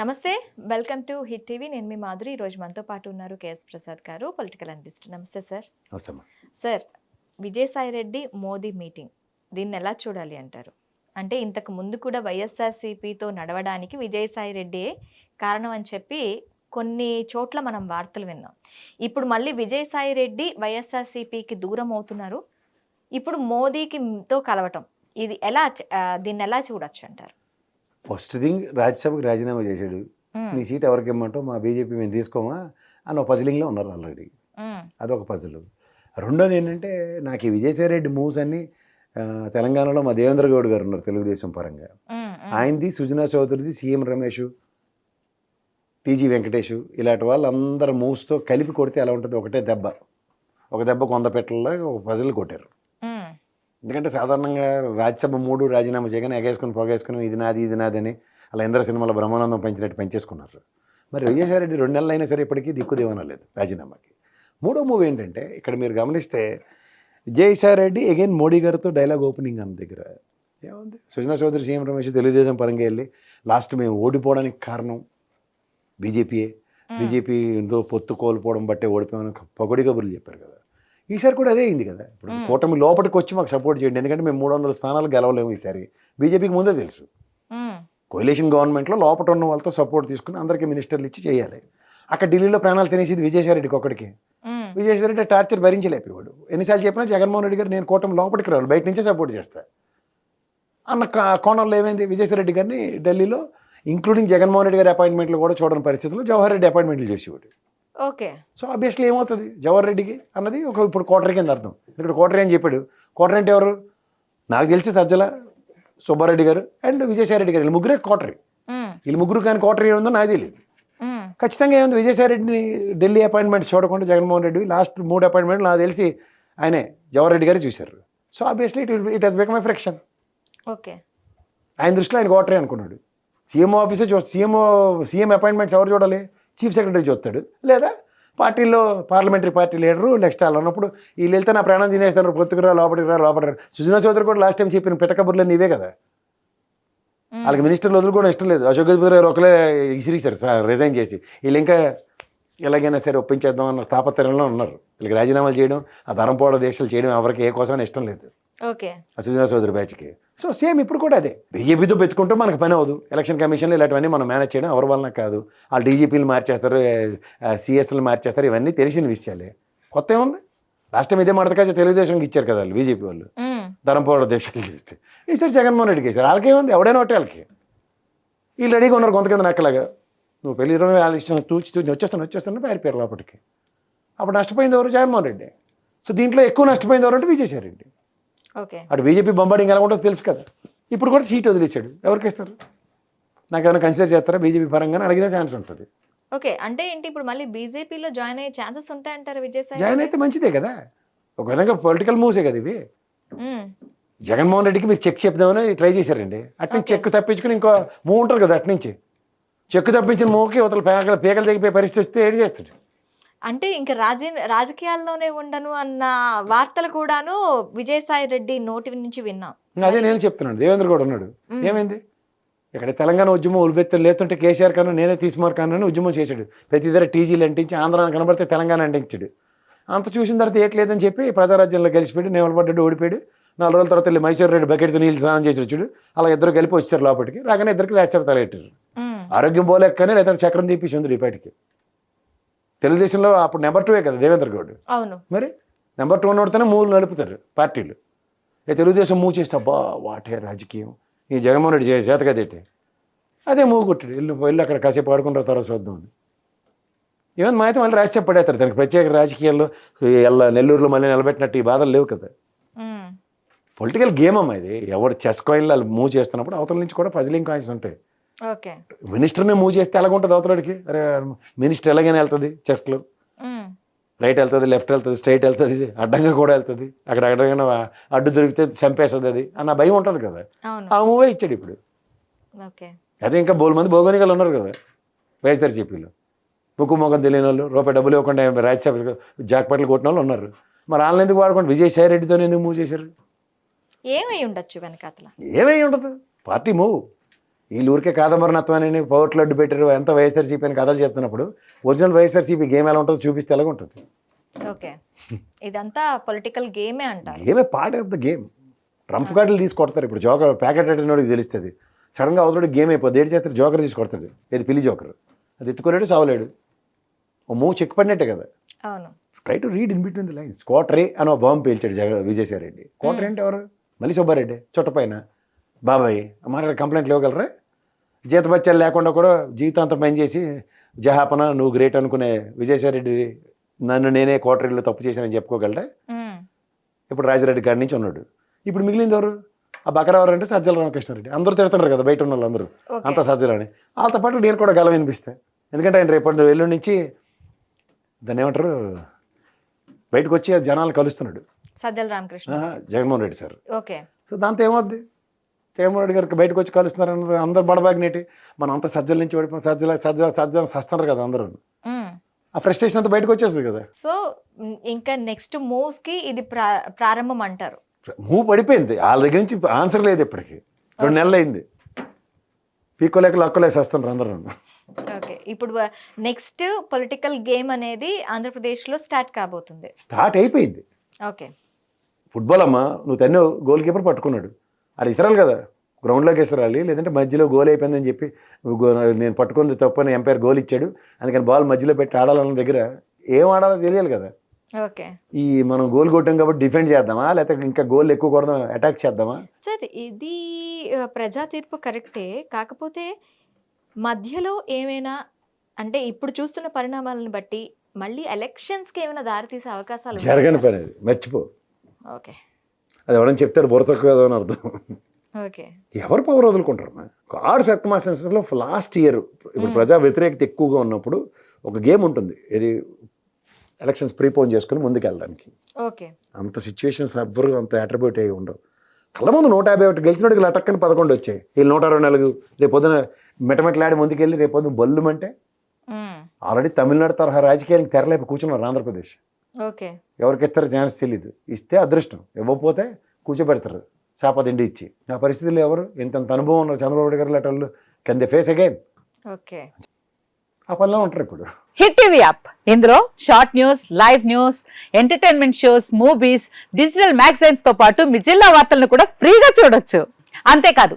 నమస్తే welcome to hit TV. నేను మీ మాధురి. ఈరోజు మనతో పాటు ఉన్నారు కేఎస్ ప్రసాద్ గారు పొలిటికల్ అనలిస్ట్. నమస్తే sir. Sir Vijayasai Reddy Modi meeting దీన్ని ఎలా చూడాలి అంటారు? అంటే ఇంతకు ముందు కూడా వైఎస్ఆర్సీపీతో నడవడానికి విజయసాయి రెడ్డి కారణం అని చెప్పి కొన్ని చోట్ల మనం వార్తలు విన్నాం. ఇప్పుడు మళ్ళీ విజయసాయి రెడ్డి వైఎస్ఆర్సీపీకి దూరం అవుతున్నారు. ఇప్పుడు మోదీకి తో కలవటం ఇది ఎలా దీన్ని ఎలా చూడొచ్చు అంటారు? ఫస్ట్ థింగ్ రాజ్యసభకు రాజీనామా చేశాడు. నీ సీట్ ఎవరికి ఇమ్మంటావు? మా బీజేపీ మేము తీసుకోమా? అని ఒక పజిలింగ్లో ఉన్నారు ఆల్రెడీ అదొక పజిల్ రెండోది ఏంటంటే నాకు ఈ విజయసాయి రెడ్డి మూవ్స్ అన్ని తెలంగాణలో మా దేవేంద్ర గౌడ్ గారు ఉన్నారు తెలుగుదేశం పరంగా. ఆయనది సుజనా చౌదరిది సీఎం రమేష్ టీజీ వెంకటేష్ ఇలాంటి వాళ్ళందరూ మూవ్స్తో కలిపి కొడితే ఎలా ఉంటుంది? ఒకటే దెబ్బ. ఒక దెబ్బ కొంద పెట్టల్లో ఒక పజిల్ కొట్టారు. ఎందుకంటే సాధారణంగా రాజ్యసభ మూడు రాజీనామా చేయగానే ఎగేసుకుని పోగేసుకుని ఇది నాది ఇది నాది అని అలా ఇంద్ర సినిమాలో బ్రహ్మానందం పెంచినట్టు పెంచేసుకున్నారు. మరి విజయసాయి రెడ్డి రెండు నెలలు అయినా సరే ఇప్పటికీ దిక్కు లేదు రాజీనామాకి. మూడో మూవ్ ఏంటంటే ఇక్కడ మీరు గమనిస్తే విజయసాయి రెడ్డి అగైన్ మోడీ గారితో డైలాగ్ ఓపెనింగ్ అన్న దగ్గర. ఏముంది? సుజనా చౌదరి సీఎం రమేష్ తెలుగుదేశం పరంగా వెళ్ళి లాస్ట్ మేము ఓడిపోవడానికి కారణం బీజేపీయే. బీజేపీతో పొత్తు కోల్పోవడం బట్టే ఓడిపోయామని పొగడి కబుర్లు చెప్పారు కదా. ఈసారి కూడా అదే అయింది కదా. ఇప్పుడు. కూటమి లోపలికి వచ్చి మాకు సపోర్ట్ చేయండి. ఎందుకంటే మేము మూడు వందల స్థానాలు గెలవలేము ఈసారి. బీజేపీకి ముందే తెలుసు. కోయిలేషన్ గవర్నమెంట్లో లోపల ఉన్న వాళ్ళతో సపోర్ట్ తీసుకుని అందరికీ మినిస్టర్లు ఇచ్చి చేయాలి. అక్కడ ఢిల్లీలో ప్రాణాలు తినేసేది విజయసాయి రెడ్డికి ఒక్కడికి. ఉమ్, విజయసాయి రెడ్డి టార్చర్ భరించలేపేవాడు ఎన్నిసార్లు చెప్పినా జగన్మోహన్ రెడ్డి గారు నేను కూటమి లోపలికి రావాలి బయట నుంచే సపోర్ట్ చేస్తా. అన్న కోణంలో ఏమైంది? విజయసాయి రెడ్డి గారిని ఢిల్లీలో ఇంక్లూడింగ్ జగన్మోహన్ రెడ్డి గారి అపాయింట్మెంట్లు కూడా చూడని పరిస్థితుల్లో జవహర్ రెడ్డి అపాయింట్మెంట్లు చేసేవాడు. ఓకే. సో ఆబ్వియస్లీ ఏమవుతుంది? జవహర్ రెడ్డికి అన్నది ఒక ఇప్పుడు కోటరీ కింద అర్థం. ఇక్కడ కోటరీ అని చెప్పాడు. కోటరీ అంటే ఎవరు? నాకు తెలిసి సజ్జల సుబ్బారెడ్డి గారు అండ్ విజయసాయి రెడ్డి గారు. వీళ్ళు ముగ్గురే కోటరీ. వీళ్ళు ముగ్గురు కానీ కోటరీ ఏముందో నాకు తెలియదు. ఖచ్చితంగా ఏముంది? విజయసాయి రెడ్డిని ఢిల్లీ అపాయింట్మెంట్స్ చూడకుండా జగన్మోహన్ రెడ్డి లాస్ట్ మూడు అపాయింట్మెంట్లు నాకు తెలిసి ఆయనే జవహర్ రెడ్డి గారు చూశారు. So obviously it it has become a friction. Okay. ఆయన దృష్టిలో ఆయన కోటరీ అనుకున్నాడు. సీఎంఓ ఆఫీసే చూ సీఎంఓ సీఎం అపాయింట్మెంట్స్ ఎవరు చూడాలి? చీఫ్ సెక్రటరీ చూస్తాడు. లేదా పార్టీలో పార్లమెంటరీ పార్టీ లీడరు నెక్స్ట్ వాళ్ళు ఉన్నప్పుడు వీళ్ళు వెళ్తే నా ప్రాణం తినేస్తారు పొత్తుకురా లోపలికి రా లోపలికి రా. సుజనా చౌదరి కూడా లాస్ట్ టైం చెప్పిన పిటకబుర్లు నీవే కదా. వాళ్ళకి మినిస్టర్లు వదులుకోవడం ఇష్టం లేదు. అశోక్ గజపతి గారు ఒకలే ఇసిరిస్తారు సార్ రిజైన్ చేసి. వీళ్ళు ఇంకా ఎలాగైనా సరే ఒప్పించేద్దాం అన్న తాపత్రయంలో ఉన్నారు. వీళ్ళకి రాజీనామాలు చేయడం ఆ ధరంపోవడ దీక్షలు చేయడం ఎవరికి ఏ కోసం ఇష్టం లేదు. ఓకే. ఆ సుజనా చౌదరి బ్యాచ్కి. సో సేమ్ ఇప్పుడు కూడా అదే. బీజేపీతో పెట్టుకుంటే మనకు పని అవ్వదు. ఎలక్షన్ కమిషన్లు ఇలాంటివన్నీ మనం మేనేజ్ చేయడం ఎవరి వలన కాదు. వాళ్ళు డీజీపీలు మార్చేస్తారు సిఎస్లు మార్చేస్తారు ఇవన్నీ తెలిసిన విషయాలే. కొత్త ఏముంది? లాస్ట్ టైం ఇదే మడతకాచ తెలుగుదేశంకి ఇచ్చారు కదా వాళ్ళు బీజేపీ వాళ్ళు. ధరంపోవడ దీక్షలు చేస్తే ఈసారి జగన్మోహన్ రెడ్డికి వేశారు వాళ్ళకేముంది ఎవడైనా ఒకటి వాళ్ళకి. వీళ్ళు రెడీగా ఉన్నారు కొంత కింద నక్కలాగా. నువ్వు పెళ్ళి ఇరవై వాళ్ళ ఇష్టం తూచి తూచి వచ్చేస్తాను వచ్చేస్తాను పారిపోయారు లోపలికి. అప్పుడు నష్టపోయింది ఎవరు? జగన్మోహన్ రెడ్డి. సో దీంట్లో ఎక్కువ నష్టపోయింది ఎవరు అంటే విజయసాయి రెడ్డి. అటు బీజేపీ బొంబాడింగ్ ఎలా ఉంటుందో తెలుసు కదా. ఇప్పుడు కూడా సీట్ వదిలేశాడు. ఎవరికి ఇస్తారు? నాకు ఏమైనా కన్సిడర్ చేస్తారా? బీజేపీ పరంగానే అడిగిన ఛాన్స్ ఉంటుంది. ఓకే. అంటే ఏంటి? ఇప్పుడు మళ్ళీ బీజేపీలో జాయిన్ అయ్యే ఛాన్సెస్ ఉంటాయంటారు విజయసాయి జాయిన్? అయితే మంచిదే కదా. ఒక విధంగా పొలిటికల్ మూవ్సే కదా ఇవి. జగన్మోహన్ రెడ్డికి మీరు చెక్ చెప్దామని ట్రై చేశారండి. అట్నుంచి. చెక్ తప్పించుకుని ఇంకో మూవ్ ఉంటుంది కదా అట్నుంచి చెక్ తప్పించిన మూవ్కి అవతల పేగలు పేగలు తెగిపోయే పరిస్థితి వస్తే ఏడు చేస్తాడు? అంటే ఇంకా రాజీ రాజకీయాల్లోనే ఉండను అన్న వార్తలు కూడాను విజయసాయి రెడ్డి నోటి నుంచి విన్నాం. అదే నేను చెప్తున్నాను. దేవేంద్ర కూడా ఉన్నాడు. ఏమైంది? ఇక్కడ తెలంగాణ ఉద్యమం ఉలిపెత్తే లేతుంటే కేసీఆర్ కన్నా నేనే తీసుమార్ కన్నా ఉద్యమం చేశాడు. ప్రతి దగ్గర టీజీలు అంటించి ఆంధ్ర కనబడితే తెలంగాణ అంటించాడు. అంత చూసిన తర్వాత ఏట్లేదని చెప్పి ప్రజారాజ్యంలో గెలిచిపోయాడు నిలబడ్డాడు ఓడిపోయాడు. నాలుగు రోజుల తర్వాత వెళ్ళి మైసూర్ రెడ్డి బకెట్తో నీళ్ళు స్నానం చేసి వచ్చాడు. అలా ఇద్దరు కలిపి వచ్చారు లోపలికి. రాగానే ఇద్దరికి రాజ్యసభ తలెట్టారు. ఆరోగ్యం పోలేకనే లేదా చక్రం తీపిసి ఉంది రేపాటికి తెలుగుదేశంలో అప్పుడు నెంబర్ టూవే కదా దేవేంద్ర గౌడ్. అవును. మరి నెంబర్ టూ ఉన్నోడితేనే మూలు నలుపుతారు పార్టీలు. తెలుగుదేశం మూవ్ చేస్తే అబ్బా వాటే రాజకీయం. ఈ జగన్మోహన్ రెడ్డి చేసే చేతకదేంటి అదే మూవ్ కొట్టాడు. వెళ్ళి వెళ్ళి అక్కడ కాసేపు ఆడుకుంటారు తర్వాత చూద్దాం అని. ఏమన్నా మా అయితే మళ్ళీ రాసి పడేస్తారు. దానికి ప్రత్యేక రాజకీయాల్లో ఎల్ల నెల్లూరులో మళ్ళీ నిలబెట్టినట్టు ఈ బాధలు లేవు కదా. పొలిటికల్ గేమ్ అమ్మా ఇది. ఎవరు చెస్ కాయిన్లు వాళ్ళు మూవ్ చేస్తున్నప్పుడు అవతల నుంచి కూడా పజిలింగ్ కాయిన్స్ ఉంటాయి. మినిస్టర్ని మూవ్ చేస్తే ఎలాగుంటుంది అవతలడికి? అరే మినిస్టర్ ఎలాగైనా వెళ్తుంది ఉమ్, రైట్ వెళ్తుంది లెఫ్ట్ వెళ్తుంది స్ట్రైట్ వెళ్తుంది అడ్డంగా కూడా వెళ్తుంది. అక్కడ అడ్డంగా అడ్డు దొరికితే చంపేస్తుంది అది అన్న భయం ఉంటుంది కదా. ఆ మూవే ఇచ్చాడు ఇప్పుడు. అదే ఇంకా బోలు మంది భౌగోళికలు ఉన్నారు కదా వైఎస్ఆర్సీపీలో. ముక్కు మొఖం తెలియని వాళ్ళు రూపాయి డబ్బులు ఇవ్వకుండా రాజ్యసభ జాక్పాట్లు కొట్టిన వాళ్ళు ఉన్నారు. మరి వాళ్ళని ఎందుకు వాడుకోండి విజయసాయి రెడ్డితో ఎందుకు మూవ్ చేశారు? ఏమై ఉండొచ్చు వెనకాతల? ఏమై ఉండదు. పార్టీ మూవ్ వీళ్ళు ఊరికే కాదంబరనత్వాన్ని పవర్ట్లు అడ్డు పెట్టారు ఎంత వైఎస్ఆర్సీపీ అని కథలు చెప్తున్నప్పుడు ఒరిజినల్ వైఎస్ఆర్సీపీ గేమ్ ఎలా ఉంటుందో చూపిస్తే ఎలాగ ఉంటుంది. ఓకే. ఇదంతా పొలిటికల్ గేమే అంటారు? గేమే part of the game Trump కార్డులు తీసి కొడతారు ఇప్పుడు. జోకర్ ప్యాకెట్ అడిగినోడికి తెలుస్తుంది. సడన్గా అవతలకి గేమ్ అయిపోద్ది. ఏడు చేస్తారు జోకర్ తీసి కొడతాడు ఇది పిల్లి జోకర్ అది ఎత్తుకోలేడు సావలేడు. ఓ మూవ్ చెక్ పడినట్టే కదా. అవును. Try to read in between the lines కోటరే అని ఒక బాంబు పేల్చాడు జగ విజయసాయి రెడ్డి కోటరే అంటే ఎవరు? మళ్ళీ సుబ్బారెడ్డి చుట్టపైన బాబాయ్ మాట్లాడే కంప్లైంట్లు ఇవ్వగలరా జీతబత్యాలు లేకుండా కూడా జీవితాంతం పనిచేసి జహాపన నువ్వు గ్రేట్ అనుకునే విజయసాయి రెడ్డి నన్ను నేనే కోటరీలో తప్పు చేశానని చెప్పుకోగలరా ఇప్పుడు రాజరెడ్డి గారి నుంచి ఉన్నాడు. ఇప్పుడు మిగిలింది ఎవరు? ఆ బకరా ఎవరు అంటే సజ్జల రామకృష్ణారెడ్డి. అందరూ తిడుతున్నారు కదా బయట ఉన్న వాళ్ళందరూ అంత సజ్జలని. వాళ్ళతో పాటు నేను కూడా గలం వినిపిస్తా. ఎందుకంటే ఆయన రేపటి ఎల్లుండి నుంచి దాన్ని ఏమంటారు? బయటకు వచ్చి జనాలు కలుస్తున్నాడు. Sajjala Ramakrishna. Jaganmohan Reddy sir. Okay. So దాంతో ఏమవుద్ది? జగన్మోహన్ రెడ్డి గారికి బయటకు వచ్చి కలుస్తున్నారు అన్నది అందరు బడబాగినేటి మనం అంత సజ్జల నుంచి ఓడిపోయి సజ్జల సజ్జల సజ్జల సస్తున్నారు కదా అందరూ. ఆ ఫ్రస్ట్రేషన్ అంతా బయటకు వచ్చేస్తుంది కదా. సో ఇంకా నెక్స్ట్ మూవ్స్కి ఇది ప్రా ప్రారంభం అంటారు. మూవ్ పడిపోయింది. వాళ్ళ దగ్గర నుంచి ఆన్సర్ లేదు ఇప్పటికి. రెండు నెలలు అయింది. పీకోలేక లక్కలేసి వస్తున్నారు అందరూ. ఓకే. ఇప్పుడు నెక్స్ట్ పొలిటికల్ గేమ్ అనేది ఆంధ్రప్రదేశ్లో స్టార్ట్ కాబోతుంది. స్టార్ట్ అయిపోయింది. ఓకే. ఫుట్బాల్ అమ్మా నువ్వు తన్ను గోల్ కీపర్ పట్టుకున్నాడు. అది ఇసరాలి కదా గ్రౌండ్లోకి ఇసరాలి లేదంటే మధ్యలో గోల్ అయిపోయిందని చెప్పి నేను పట్టుకుంది తప్పని ఎంపైర్ గోల్ ఇచ్చాడు. అందుకని బాల్ మధ్యలో పెట్టి ఆడాలన్న దగ్గర ఏం ఆడాలో తెలియాలి కదా. ఓకే. ఈ మనం గోల్ కొట్టాం కాబట్టి డిఫెండ్ చేద్దామా లేకపోతే ఇంకా గోల్ ఎక్కువ కొడదాం అటాక్ చేద్దామా? సార్ ఇది ప్రజా తీర్పు కరెక్టే కాకపోతే మధ్యలో ఏమైనా అంటే ఇప్పుడు చూస్తున్న పరిణామాలను బట్టి మళ్ళీ ఎలక్షన్స్కి ఏమైనా దారితీసే అవకాశాలు? జరగని పని మర్చిపో. ఓకే. అది ఎవడని చెప్తాడు బుర్ర తక్కువ అని అర్థం. ఎవరు పవర్ వదులుకుంటారు ఆరు సర్కమాస్టెన్సెస్లో లాస్ట్ ఇయర్ ఇప్పుడు. ప్రజా వ్యతిరేకత ఎక్కువగా ఉన్నప్పుడు ఒక గేమ్ ఉంటుంది. ఇది ఎలక్షన్స్ ప్రీపోన్ చేసుకుని ముందుకెళ్ళడానికి. ఓకే. అంత సిచ్యువేషన్స్ ఎవ్వరు అంత అట్రిబ్యూట్ అయ్యి ఉండవు. కళ్ళ ముందు నూట యాభై ఒకటి గెలిచినోడికి లటక్కని పదకొండు వచ్చాయి. వీళ్ళు నూట అరవై నాలుగు రేపు పొద్దున మెటమెట్లాడి ముందుకెళ్ళి రేపు పొద్దున బల్లుమంటే ఆల్రెడీ తమిళనాడు తరహా రాజకీయానికి తెరలేపి కూర్చున్నారు ఆంధ్రప్రదేశ్. ఓకే. ఎవరికి ఇస్తారో ఛాన్స్ తెలియదు ఇస్తే అదృష్టం. ఇవ్వకపోతే కూర్చోబెడతారు. చాపదిండి ఇచ్చి. ఆ పరిస్థితుల్లో ఎవరు? ఇంతంత అనుభవం ఉన్నారు చంద్రబాబు గారు లాంటి వాళ్ళు can they face again okay. ఆ పనిలో ఉంటారు ఇప్పుడు. Hit TV app. ఇందులో short news live news entertainment shows movies digital మ్యాగజైన్స్తో పాటు మీ జిల్లా వార్తలను కూడా ఫ్రీగా చూడొచ్చు. అంతేకాదు